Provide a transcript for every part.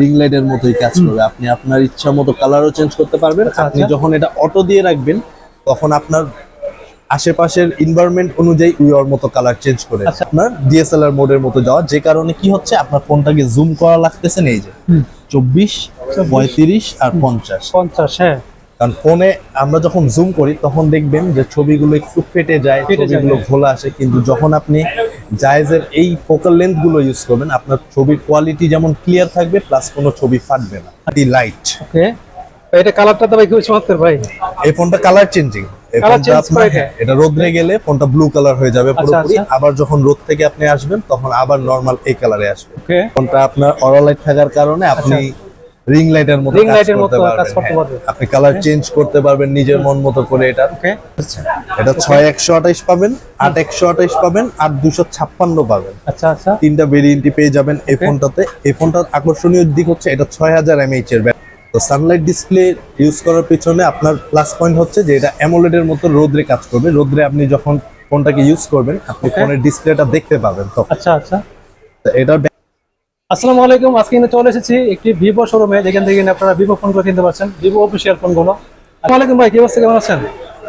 Ring লাইটের মতোই কাজ করবে। আপনি আপনার ইচ্ছা মতো কালারও চেঞ্জ করতে পারবেন। আচ্ছা, আপনি আচ্ছা। যখন এটা অটো দিয়ে রাখবেন তখন আপনার আশেপাশের এনভায়রনমেন্ট অনুযায়ী উইয়ার মতো কালার চেঞ্জ করে আচ্ছা। আপনার ডিএসএলআর মোডের মতো যাওয়া। যে কারণে কি হচ্ছে আপনার ফোনটাকে জুম করা লাগতেছে না এই যে চব্বিশ পঁয়ত্রিশ আর পঞ্চাশ। পঞ্চাশ হ্যাঁ। কারণ ফোনে আমরা যখন জুম করি তখন দেখবেন যে ছবিগুলো একটু ফেটে যায় ছবিগুলো হ্যাঁ। ঘোলা আসে। কিন্তু যখন আপনি জায়েজের এই ফোকাল লেন্থগুলো ইউজ করবেন আপনার ছবির কোয়ালিটি যেমন ক্লিয়ার থাকবে প্লাস কোনো ছবি ফাটবে না। লাইট ওকে এটা কালারটা তো ভাই খুবই চমৎকার ভাই। এই ফোনটা কালার চেঞ্জিং এটা? এটা রোদ্রে গেলে ফোনটা ব্লু কালার হয়ে যাবে আচ্ছা, পুরোপুরি। আচ্ছা। আবার যখন রোদ থেকে আপনি আসবেন তখন আবার নরমাল এই কালারে আসবে। ওকে ফোনটা আপনার অরা লাইট থাকার কারণে আপনি রিং লাইটের মতো এর করতে মতো কাজ করতে হ্যাঁ। পারবে। আপনি কালার চেঞ্জ করতে পারবেন নিজের মন মতো করে এটা। ওকে এটা ছয় একশো আঠাইশ পাবেন আট একশো আঠাইশ পাবেন আট দুশো ছাপ্পান্ন পাবেন। আচ্ছা আচ্ছা। তিনটা ভেরিয়েন্টই পেয়ে যাবেন এই ফোনটাতে। এই ফোনটার আকর্ষণীয় দিক হচ্ছে এটা ছয় হাজার এমএইচ এর ব্যাটারি তো সানলাইট ডিসপ্লে ইউজ করার পিছনে আপনার প্লাস পয়েন্ট হচ্ছে যে এটা অ্যামোলেড এর মতো রোদ্রে কাজ করবে। রোদ্রে আপনি যখন ফোনটাকে ইউজ করবেন আপনি. ফোনের ডিসপ্লেটা দেখতে পাবেন তখন। আচ্ছা আচ্ছা। তো এটার আসসালামু আলাইকুম। আজকে কিন্তু চলে এসেছি একটি ভিভো শোরুমে যেখান থেকে আপনারা ভিভো ফোন ফোনগুলো কিনতে পারছেন ভিভো অফিসিয়াল ফোনগুলো আসসালামু আলাইকুম ভাই কি অবস্থা কেমন আছেন?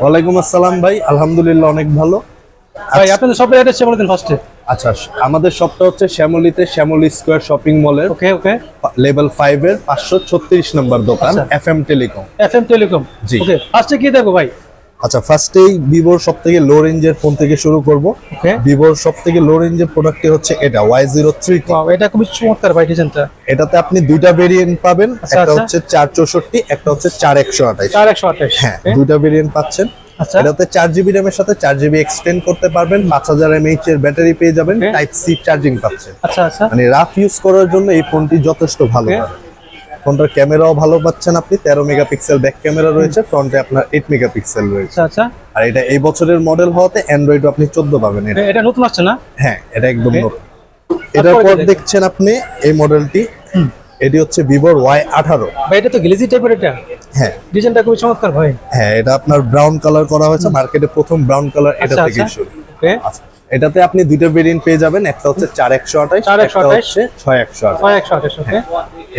ওয়ালাইকুম আসসালাম ভাই আলহামদুলিল্লাহ অনেক ভালো। ভাই আপনাদের সব অ্যাড্রেস বলে দিন ফার্স্টে আচ্ছা আমাদের শপটা হচ্ছে শ্যামলিতে শ্যামলি স্কোয়ার শপিং মলের ওকে ওকে লেভেল ফাইভ এর পাঁচশো ছত্রিশ নম্বর দোকান আচ্ছা। F M Telecom F M Telecom জি। ওকে ফার্স্টে কি দেখো ভাই? আচ্ছা ফার্স্টেই ভিভোর সব থেকে লো রেঞ্জের ফোন থেকে শুরু করব। ভিভোর সব থেকে লো রেঞ্জের প্রোডাক্টটি হচ্ছে এটা ওয়াই জিরো থ্রি এটা খুবই চমৎকার ভাই ডিজাইনটা এটাতে আপনি দুইটা ভেরিয়েন্ট পাবেন আচ্ছা, একটা আচ্ছা। হচ্ছে চার চৌষট্টি একটা হচ্ছে চার একশো আঠাইশ চার একশো আঠাশ হ্যাঁ দুইটা ভেরিয়েন্ট পাচ্ছেন। আচ্ছা। এটাতে চার জিবি সাথে চার জিবি এক্সটেন্ড করতে পারবেন পাঁচ হাজার এমএইচ এর ব্যাটারি পেয়ে যাবেন টাইপ সি চার্জিং পাচ্ছেন। আচ্ছা আচ্ছা। মানে রাফ ইউজ করার জন্য এই ফোনটি যথেষ্ট ভালো হবে। ফোনটার ক্যামেরাও ভালো পাচ্ছেন আপনি তেরো মেগাপিক্সেল ব্যাক ক্যামেরা রয়েছে ফ্রন্টে আপনার এইট মেগাপিক্সেল রয়েছে। আচ্ছা আচ্ছা। আর এটা এই বছরের মডেল হওয়াতে অ্যান্ড্রয়েড আপনি চোদ্দ পাবেন এটা। নতুন আসছে না? হ্যাঁ এটা একদম নতুন। এটার পর দেখছেন আপনি এই মডেলটি এটি হচ্ছে ভিভোর ওয়াই আঠারো। ভাই এটা তো গ্লেজি টাইপের এটা? হ্যাঁ। ডিজাইনটা খুবই চমৎকার ভাই। হ্যাঁ এটা আপনার ব্রাউন কালার করা হয়েছে মার্কেটে প্রথম ব্রাউন কালার এটা আচ্ছা, থেকে আচ্ছা। শুরু। এটাতে আপনি দুইটা ভেরিয়েন্ট পেয়ে যাবেন একটা হচ্ছে চার একশো 4128 একটা হচ্ছে ছয় একশো আঠাশ। ওকে।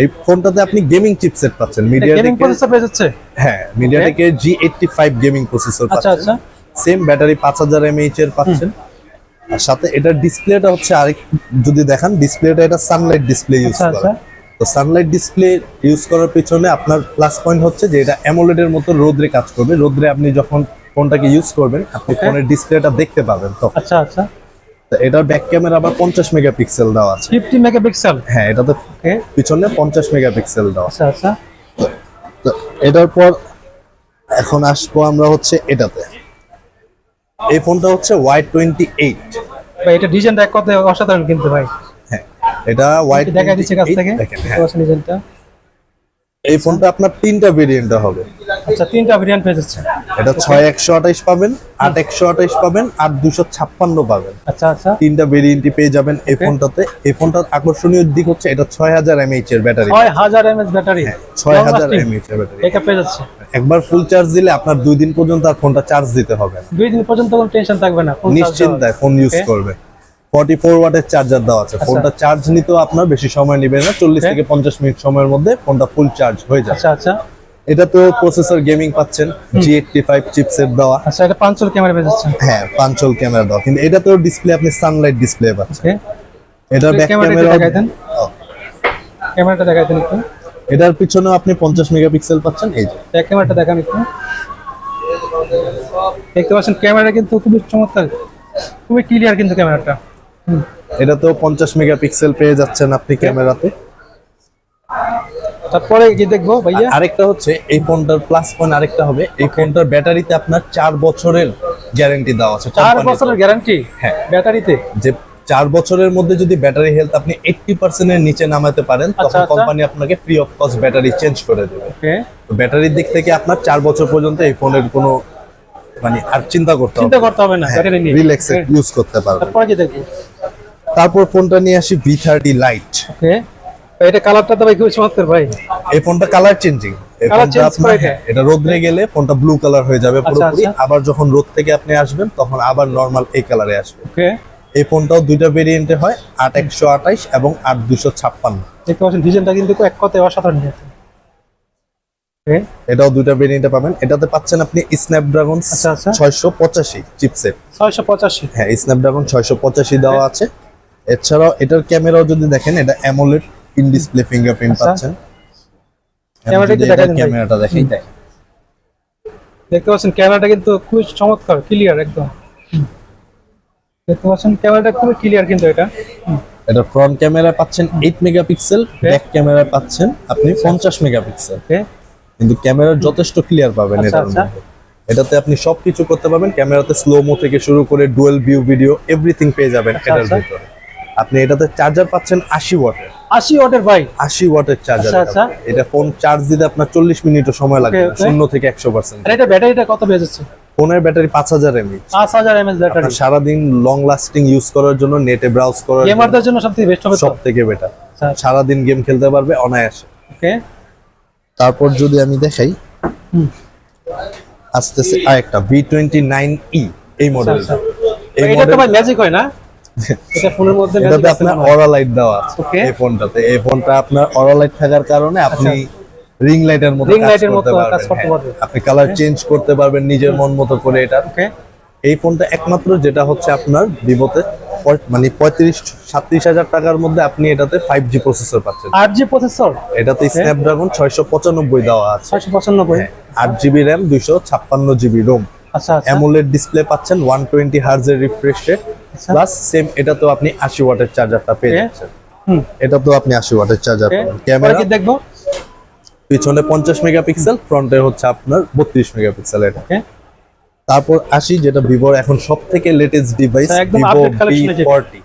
এই ফোনটাতে আপনি গেমিং চিপসেট পাচ্ছেন। মিডিয়া গেমিং প্রসেসর পেয়ে যাচ্ছে? হ্যাঁ জি এইটটি ফাইভ গেমিং প্রসেসর পাচ্ছেন আচ্ছা আচ্ছা। সেম ব্যাটারি পাঁচ হাজার এমএইচ এর পাচ্ছেন। আর সাথে এটার ডিসপ্লেটা হচ্ছে আরেক যদি দেখান ডিসপ্লেটা এটা সানলাইট ডিসপ্লে ইউজ করা। আচ্ছা। তো সানলাইট ডিসপ্লে ইউজ করার পিছনে আপনার প্লাস পয়েন্ট হচ্ছে যে এটা অ্যামোলেড এর মতো রোদ্রে কাজ করবে। রোদ্রে আপনি যখন ফোনটাকে ইউজ করবেন আপনি. ফোনের ডিসপ্লেটা দেখতে পাবেন। তো আচ্ছা আচ্ছা। এটার ব্যাক ক্যামেরা আবার পঞ্চাশ মেগাপিক্সেল দেওয়া আছে। ফিফটি মেগাপিক্সেল হ্যাঁ এটাতে পিছনে পঞ্চাশ মেগাপিক্সেল দেওয়া। আচ্ছা আচ্ছা। তো এটার পর এখন আসব আমরা হচ্ছে এটাতে। এই ফোনটা হচ্ছে ওয়াই টোয়েন্টি এইট ভাই এটা ডিজাইনটা এক কথায় অসাধারণ কিন্তু ভাই। হ্যাঁ এটা ওয়াই দেখা দিচ্ছে কাছ থেকে। দেখেন হ্যাঁ। ডিজাইনটা এই ফোনটা আপনার তিনটা ভেরিয়েন্টে হবে। আচ্ছা তিনটা ভেরিয়েন্ট পেয়ে যাচ্ছে এটা ছয় একশো আঠাইশ পাবেন আট একশো আঠাইশ পাবেন আট দুশো ছাপ্পান্ন পাবেন। আচ্ছা আচ্ছা। তিনটা ভেরিয়েন্টই পেয়ে যাবেন এই ফোনটাতে। এই ফোনটার আকর্ষণীয় দিক হচ্ছে এটা ছয় হাজার এমএইচ এর ব্যাটারি। ছয় হাজার এমএচ ব্যাটারি। হ্যাঁ, ছয় হাজার এমএইচ এর ব্যাটারি। এটা পেয়ে যাচ্ছে। একবার ফুল চার্জ দিলে আপনার দুই দিন পর্যন্ত আর ফোনটা চার্জ দিতে হবে দুই দিন পর্যন্ত কোনো টেনশন থাকবে না নিশ্চিন্তায় ফোন ইউজ. করবে। ফর্টি ফোর ওয়াটের চার্জার দেওয়া আছে। আচ্ছা। ফোনটা চার্জ নিতেও আপনার বেশি সময় নেবে না। চল্লিশ Okay. থেকে পঞ্চাশ মিনিট সময়ের মধ্যে ফোনটা ফুল চার্জ হয়ে। যায় আচ্ছা আচ্ছা। এটা তো প্রসেসর গেমিং পাচ্ছেন জি এইটটি ফাইভ চিপসেট দেওয়া। আচ্ছা এটা পাঁচশোর ক্যামেরা যাচ্ছে হ্যাঁ পাঞ্চল ক্যামেরা দেওয়া। কিন্তু এটা তো ডিসপ্লে আপনি সানলাইট ডিসপ্লে পাচ্ছেন। এটার ব্যাক ক্যামেরা দেখাই দেন। ক্যামেরাটা দেখাই দেন একটু। এটার পিছনেও আপনি পঞ্চাশ মেগাপিক্সেল পাচ্ছেন এই যে। ব্যাক ক্যামেরাটা দেখান একটু। দেখতে পাচ্ছেন ক্যামেরা কিন্তু খুবই চমৎকার। খুবই ক্লিয়ার কিন্তু ক্যামেরাটা এটা তো পঞ্চাশ মেগাপিক্সেল পেয়ে যাচ্ছেন আপনি ক্যামেরাতে তারপরে কি দেখব ভাইয়া। আরেকটা হচ্ছে এই ফোনটার প্লাস পয়েন্ট আরেকটা হবে। এই ফোনটার ব্যাটারিতে আপনার চার বছরের গ্যারান্টি দেওয়া আছে চার বছরের গ্যারান্টি হ্যাঁ। ব্যাটারিতে? যে চার বছরের মধ্যে যদি ব্যাটারি হেলথ আপনি এইটটি পার্সেন্টের নিচে নামাতে পারেন আচ্ছা, তখন আচ্ছা। কোম্পানি আপনাকে free of cost battery change করে দেবে। ব্যাটারির দিক থেকে আপনার চার বছর পর্যন্ত এই ফোনের কোনো মানে আর চিন্তা করতে চিন্তা করতে হবে না ব্যাটারি নিয়ে। রিল্যাক্সে ইউজ করতে পারবেন। তারপরে ফোনটা নিয়ে আসি ভি থার্টি লাইট এটা কালারটা তো ভাই খুবই চমৎকার ভাই। এই ফোনটা কালার চেঞ্জিং। এটা? রোদ্রে গেলে ফোনটা ব্লু কালার হয়ে যাবে আচ্ছা, পুরোপুরি। আচ্ছা। আবার যখন রোদ থেকে আপনি আসবেন তখন আবার নর্মাল এই কালারে আসবে। ওকে এই ফোনটাও দুইটা ভেরিয়েন্টে হয় আট একশো আঠাইশ এবং আট দুশো ছাপ্পান্ন। দেখতে পাচ্ছেন ডিজাইনটা কিন্তু এক কথায় অসাধারণ এটাও দুইটা ভেরিয়েন্টে পাবেন। এটাতে পাচ্ছেন আপনি স্ন্যাপড্রাগন আচ্ছা, আচ্ছা। ছয়শো পঁচাশি চিপসেট ছয়শো পঁচাশি। হ্যাঁ স্ন্যাপড্রাগন ছয়শো পঁচাশি দেওয়া আছে। এছাড়াও এটার ক্যামেরাও যদি দেখেন এটা অ্যামোলেড ইন ডিসপ্লে ফিঙ্গারপ্রিন্ট আচ্ছা। পাচ্ছেন। ক্যামেরাটা একটু দেখাই দিন ক্যামেরাটা দেখেই দেখেন দেখতে পাচ্ছেন ক্যামেরাটা কিন্তু খুবই চমৎকার ক্লিয়ার একদম। দেখতে পাচ্ছেন ক্যামেরাটা খুবই ক্লিয়ার কিন্তু এটা। এটা ফ্রন্ট ক্যামেরা পাচ্ছেন এইট মেগাপিক্সেল ব্যাক ক্যামেরা পাচ্ছেন আপনি পঞ্চাশ মেগাপিক্সেল ওকে কিন্তু ক্যামেরা যথেষ্ট ক্লিয়ার পাবেন আচ্ছা, এটার আচ্ছা। মধ্যে। এটাতে আপনি সবকিছু করতে পারবেন। ক্যামেরাতে স্লো মো থেকে শুরু করে ডুয়েল ভিউ ভিডিও এভরিথিং পেয়ে যাবেন আচ্ছা, এটার আচ্ছা। ভিতরে। আপনি এটাতে চার্জার পাচ্ছেন আশি ওয়াটের আশি ওয়াটের ভাই। আশি ওয়াটের চার্জার আচ্ছা, আচ্ছা। এটা। ফোন চার্জ দিতে আপনার চল্লিশ মিনিটও সময় লাগবে শূন্য থেকে একশো পার্সেন্ট আর এটা ব্যাটারিটা কত বেজেছে ফোনের ব্যাটারি পাঁচ হাজার এমএইচ পাঁচ হাজার এমএস ব্যাটারি সারাদিন লং লাস্টিং ইউজ করার জন্য নেটে ব্রাউজ করার গেমারদের জন্য সবথেকে বেস্ট হবে তো? সব থেকে বেটার আচ্ছা। সারাদিন গেম খেলতে পারবে অনায়াসে। ওকে তারপর যদি আমি দেখাই হুম। আসতেছে আরেকটা ভি টোয়েন্টি নাইন ই এই মডেল আচ্ছা। এই এটা তো মডেল ভাই ম্যাজিক হয় না? এটা ফোনের মধ্যে এটাতে আপনার অরা লাইট দেওয়া আছে। এই ফোনটাতে। এই ফোনটা আপনার অরা লাইট থাকার কারণে আপনি রিং লাইটের মতো Ring কাজ light এর করতে মতো কাজ করতে হ্যাঁ। পারবেন। আপনি কালার চেঞ্জ করতে পারবেন নিজের মন মতো করে এটা। ওকে এই ফোনটা একমাত্র যেটা হচ্ছে আপনার ভিভোতে মানে পঁয়ত্রিশ সাতত্রিশ হাজার টাকার মধ্যে আপনি এটাতে ফাইভ জি প্রসেসর পাচ্ছেন। আট জি প্রসেসর এটাতে স্ন্যাপড্রাগন ছয়শো পঁচানব্বই দেওয়া আছে। ছয়শো পঁচানব্বই? আট জিবি র্যাম দুইশো ছাপ্পান্ন জিবি রোম আচ্ছা আচ্ছা। অ্যামোলেড ডিসপ্লে পাচ্ছেন ওয়ান টোয়েন্টি হার্জের রিফ্রেশ রেট আচ্ছা। প্লাস সেম এটাতেও আপনি আশি ওয়াটের চার্জারটা পেয়ে. যাচ্ছেন। হুম। এটাতেও আপনি আশি ওয়াটের চার্জার পাবেন। ক্যামেরা কি দেখব? পিছনে পঞ্চাশ মেগাপিক্সেল ফ্রন্টে হচ্ছে আপনার বত্রিশ মেগাপিক্সেল এটা। তারপর আসি যেটা ভিভোর এখন সব থেকে লেটেস্ট ডিভাইস আচ্ছা, একদম ভিভো update বি collection এ যেটা। ফর্টি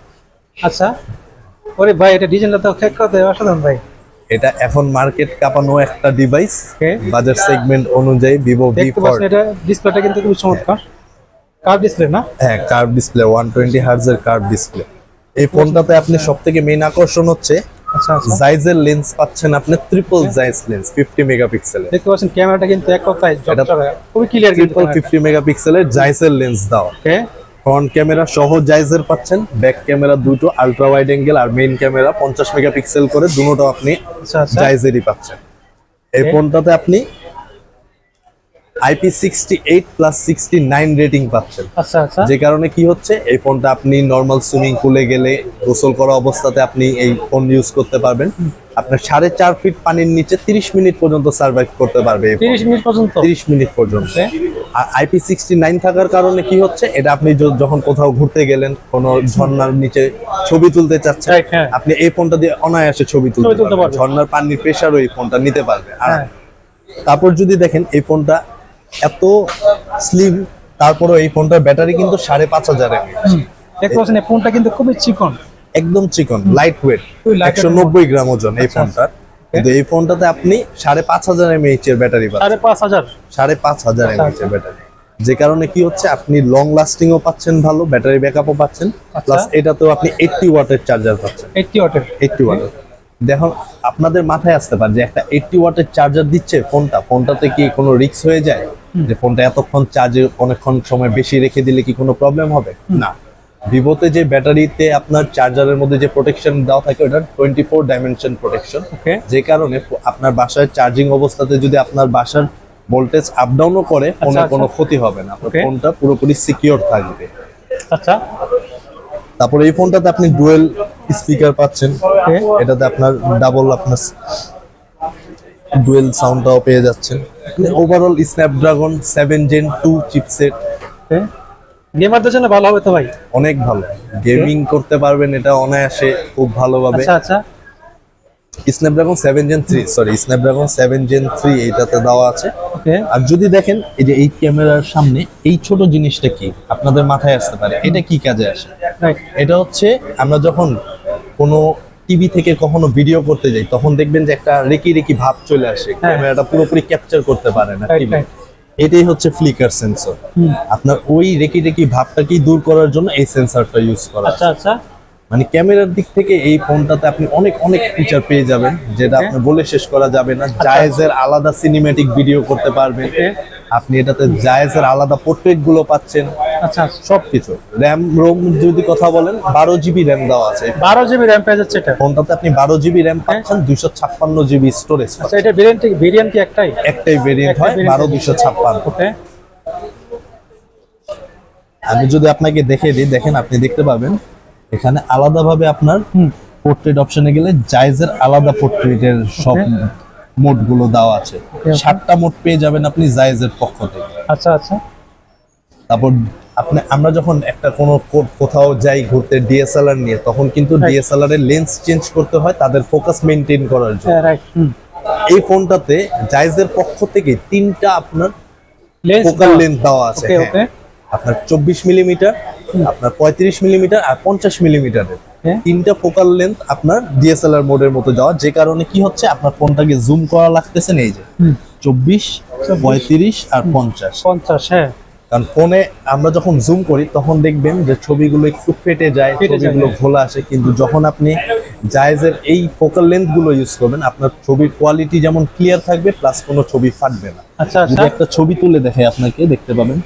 আচ্ছা। ওরে ভাই এটা ডিজাইনটা তো খেক করতে অসাধারণ ভাই। এটা এখন মার্কেট কাঁপানো একটা ডিভাইস বাজার সেগমেন্ট অনুযায়ী ভিভো বি দেখতে পাচ্ছেন ফর্টি এটা ডিসপ্লেটা কিন্তু খুব চমৎকার। কার ডিসপ্লে না? হ্যাঁ কার্ভ ডিসপ্লে ওয়ান টোয়েন্টি হার্জের কার্ভ ডিসপ্লে এই ফোনটাতে আপনি সব থেকে মেইন আকর্ষণ হচ্ছে আচ্ছা আচ্ছা। জাইজের লেন্স পাচ্ছেন আপনি ট্রিপল জাইজ লেন্স ফিফটি মেগাপিক্সেলের দেখতে পাচ্ছেন ক্যামেরাটা কিন্তু এক কথায় খুবই ক্লিয়ার কিন্তু ট্রিপল ফিফটি মেগাপিক্সেলের জাইজের লেন্স দেওয়া। ওকে ফ্রন্ট ক্যামেরা সহ জাইজের পাচ্ছেন ব্যাক ক্যামেরা দুটো আলট্রা ওয়াইড অ্যাঙ্গেল আর মেইন ক্যামেরা পঞ্চাশ মেগাপিক্সেল করে দুটো আপনি আচ্ছা আচ্ছা। জাইজেরই পাচ্ছেন। এই ফোনটাতে আপনি IP sixty eight plus sixty nine rating পাচ্ছেন। আচ্ছা আচ্ছা। যে কারণে কি হচ্ছে এই ফোনটা আপনি নর্মাল সুইমিং পুলে গেলে গোসল করা অবস্থাতে আপনি এই ফোন ইউজ করতে পারবেন। আপনার সাড়ে চার ফিট পানির নিচে তিরিশ মিনিট পর্যন্ত সার্ভাইভ করতে পারবে তিরিশ মিনিট পর্যন্ত? তিরিশ মিনিট পর্যন্ত। আর আইপি সিক্সটি নাইন থাকার কারণে কি হচ্ছে এটা আপনি যখন কোথাও ঘুরতে গেলেন কোনো ঝর্ণার নিচে ছবি তুলতে চাচ্ছেন হ্যাঁ। আপনি এই ফোনটা দিয়ে অনায়াসে ছবি তুলতে পারবেন। ঝর্ণার পানির প্রেশারও এই ফোনটা নিতে পারবে। আর হ্যাঁ। তারপর যদি দেখেন এই ফোনটা এত স্লিম তারপরে এই ফোনটার ব্যাটারি কিন্তু সাড়ে পাঁচ হাজার দেখতে পাচ্ছেন এই ফোনটা কিন্তু খুবই চিকন। একদম চিকন লাইট ওয়েট একশো নব্বই গ্রাম ওজন এই আচ্ছা, ফোনটার। কিন্তু এই ফোনটাতে আপনি সাড়ে পাঁচ হাজার এমএইচ এর ব্যাটারি সাড়ে পাঁচ হাজার। সাড়ে পাঁচ হাজার আচ্ছা, এমএইচ এর ব্যাটারি। যে কারণে কি হচ্ছে আপনি লং লাস্টিংও পাচ্ছেন ভালো ব্যাটারি ব্যাকআপও পাচ্ছেন। আচ্ছা। প্লাস এটাতেও আপনি এইটটি ওয়াটের চার্জার পাচ্ছেন। এইটটি ওয়াটের এইটটি ওয়াটের দেখুন আপনাদের মাথায় আসতে পারে যে একটা এইটটি ওয়াটের চার্জার দিচ্ছে ফোনটা। ফোনটাতে কি কোনো রিস্ক হয়ে যায়? যে ফোনটা এতক্ষণ চার্জে অনেকক্ষণ সময় বেশি রেখে দিলে কি কোনো প্রবলেম হবে? না। ভিভোতে যে ব্যাটারিতে আপনার চার্জারের মধ্যে যে প্রোটেকশন দেওয়া থাকে ওটা টোয়েন্টি ফোর ডাইমেনশন প্রোটেকশন যে কারণে আপনার বাসায় চার্জিং অবস্থাতে যদি আপনার বাসার ভোল্টেজ আপ ডাউনও করে ফোনের আচ্ছা। কোনো ক্ষতি হবে না। আপনার ফোনটা পুরোপুরি সিকিওর থাকবে। আচ্ছা। তারপরে এই ফোনটাতে আপনি ডুয়েল স্পিকার পাচ্ছেন। এটাতে আপনার ডাবল আপনার ডুয়েল সাউন্ডটাও পেয়ে যাচ্ছেন। Overall Snapdragon seven gen two chipset গেমারদের জন্য ভালো হবে তো ভাই? অনেক ভালো। গেমিং করতে পারবেন এটা অনায়াসে খুব ভালোভাবে। আচ্ছা আচ্ছা। Snapdragon seven gen three sorry Snapdragon seven gen three এইটাতে দেওয়া আছে। ওকে আর যদি দেখেন এই যে এই ক্যামেরার সামনে এই ছোট জিনিসটা কি? আপনাদের মাথায় আসতে পারে। এটা কি কাজে আসে? এটা হচ্ছে আমরা যখন কোনো টিভি থেকে কখনো ভিডিও করতে যাই তখন দেখবেন যে একটা রেকি রেকি ভাব চলে আসে। ক্যামেরাটা পুরোপুরি ক্যাপচার করতে পারে না. এটাই হচ্ছে ফ্লিকার সেন্সর। আপনার ওই রেকি রেকি ভাবটাকেই দূর করার জন্য এই সেন্সরটা ইউজ করা আচ্ছা আচ্ছা। মানে ক্যামেরার দিক থেকে এই ফোনটাতে আপনি অনেক অনেক ফিচার পেয়ে যাবেন যেটা Okay. আপনি বলে শেষ করা যাবে না। জায়েজের আলাদা সিনেমেটিক ভিডিও করতে পারবেন। আপনি এটাতে জায়েজের আলাদা পোর্ট্রেটগুলো পাচ্ছেন। আচ্ছা। আচ্ছা সবকিছু। র্যাম রোম যদি কথা বলেন বারো জিবি র্যাম দেওয়া আছে। বারো জিবি র্যাম পেয়ে যাচ্ছে এটা। ফোনটাতে আপনি বারো জিবি র্যাম পাচ্ছেন দুইশো ছাপ্পান্ন জিবি স্টোরেজ আচ্ছা এটা ভেরিয়েন্ট ভেরিয়েন্ট কি একটাই? একটাই ভেরিয়েন্ট হয় বারো। দুইশো ছাপ্পান্ন। আমি যদি আপনাকে দেখে দিই দেখেন আপনি দেখতে পাবেন এখানে আলাদাভাবে আপনার পোর্ট্রেট অপশনে গেলে জাইজের আলাদা পোর্ট্রেটের সব. মোডগুলো দেওয়া আছে। সাতটা মোড পেয়ে যাবেন আপনি জাইজের পক্ষ থেকে। আচ্ছা আচ্ছা। তারপর আপনি আমরা যখন একটা কোনো কোথাও যাই ঘুরতে ডিএসএলআর নিয়ে তখন কিন্তু ডিএসএলআর এর লেন্স চেঞ্জ করতে হয় তাদের ফোকাস মেনটেন করার জন্য। এই ফোনটাতে জাইজের পক্ষ থেকে তিনটা আপনার লেন্স ফোকাল লেন্স দেওয়া আছে ওকে হ্যাঁ। ওকে আপনার চব্বিশ মিলিমিটার আপনার পঁয়ত্রিশ মিলিমিটার আর পঞ্চাশ মিলিমিটারের। হ্যাঁ। তিনটা ফোকাল লেন্থ আপনার ডিএসএলআর মোডের মতো যাওয়া যে কারণে কি হচ্ছে আপনার ফোনটাকে জুম করা লাগতেছে এই যে চব্বিশ পঁয়ত্রিশ আর পঞ্চাশ। পঞ্চাশ হ্যাঁ। কারণ ফোনে আমরা যখন জুম করি তখন দেখবেন যে ছবিগুলো একটু ফেটে যায় ছবিগুলো হ্যাঁ। ঘোলা আসে কিন্তু যখন আপনি জায়েজের এই ফোকাল লেন্থগুলো ইউজ করবেন আপনার ছবির কোয়ালিটি যেমন ক্লিয়ার থাকবে প্লাস কোনো ছবি ফাটবে না। আচ্ছা আচ্ছা। একটা ছবি তুলে দেখে আপনাকে দেখতে পাবেন।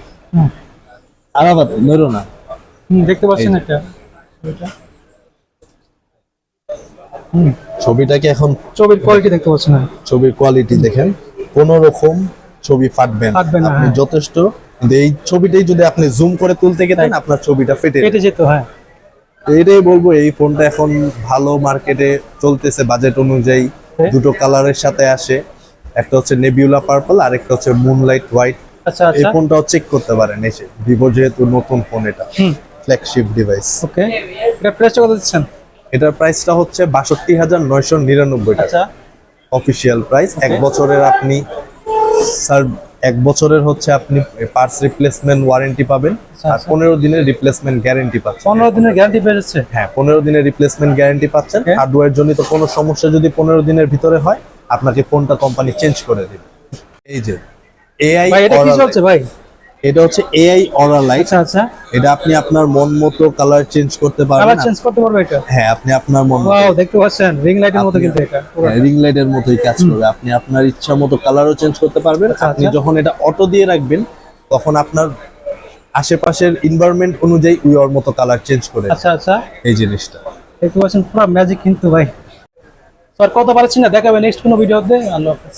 আলাদা নইরো না দেখতে পাচ্ছেন। এটা। ছবিটাকে এখন ছবির কোয়ালিটি দেখতে পাচ্ছেন ছবির কোয়ালিটি দেখেন। কোন রকম ছবি ফাটবে না। আপনি হ্যাঁ। যথেষ্ট। এই ছবিটাই যদি আপনি জুম করে তুলতে গেতেন Right. আপনার ছবিটা ফেটে কেটে যেত। হ্যাঁ। এটাই বলব এই ফোনটা এখন ভালো মার্কেটে চলতেছে বাজেট অনুযায়ী। দুটো কালারের সাথে আসে। একটা হচ্ছে নেবিউলা পার্পল আর একটা হচ্ছে মুনলাইট হোয়াইট আচ্ছা এই আচ্ছা ফোনটাও চেক করতে পারেন এসে ভিভো যেহেতু নতুন ফোন এটা। ফ্ল্যাগশিপ ডিভাইস ওকে এটা প্রাইসটা কত দিচ্ছেন? এটার প্রাইসটা হচ্ছে বাষট্টি হাজার নয়শো নিরানব্বই টাকা। আচ্ছা। অফিসিয়াল প্রাইস এক বছরের আপনি স্যার এক বছরের হচ্ছে আপনি পার্টস রিপ্লেসমেন্ট ওয়ারেন্টি পাবেন। আচ্ছা, আর আচ্ছা। পনেরো দিনের রিপ্লেসমেন্ট গ্যারেন্টি পাচ্ছেন। পনেরো দিনের গ্যারান্টি পেয়ে যাচ্ছে? হ্যাঁ পনেরো দিনের রিপ্লেসমেন্ট গ্যারেন্টি পাচ্ছেন. হার্ডওয়্যার জনিত কোনো সমস্যা যদি পনেরো দিনের ভিতরে হয় আপনাকে ফোনটা কোম্পানি চেঞ্জ করে দেবে। এই যে এআই ভাই এটা কি চলছে ভাই? এটা হচ্ছে এআই অরা লাইট আচ্ছা এটা আপনি আপনার মন মতো কালার চেঞ্জ করতে পারবেন কালার চেঞ্জ করতে পারবে এটা? হ্যাঁ আপনি আপনার মন ওয়াও দেখতে পাচ্ছেন। রিং লাইটের মতো কিন্তু এটা। রিং লাইটের মতোই কাজ করবে। আপনি আপনার ইচ্ছা মতো কালারও চেঞ্জ করতে পারবেন। আচ্ছা, আপনি আচ্ছা। যখন এটা অটো দিয়ে রাখবেন তখন আপনার আশেপাশের এনভায়রনমেন্ট অনুযায়ী উই ওর মতো কালার চেঞ্জ করে আচ্ছা আচ্ছা। এই জিনিসটা। দেখতে পাচ্ছেন পুরো ম্যাজিক কিন্তু ভাই। স্যার কত পারছি না? দেখাবে নেক্সট কোনো ভিডিওতে আল্লাহ হাফেজ।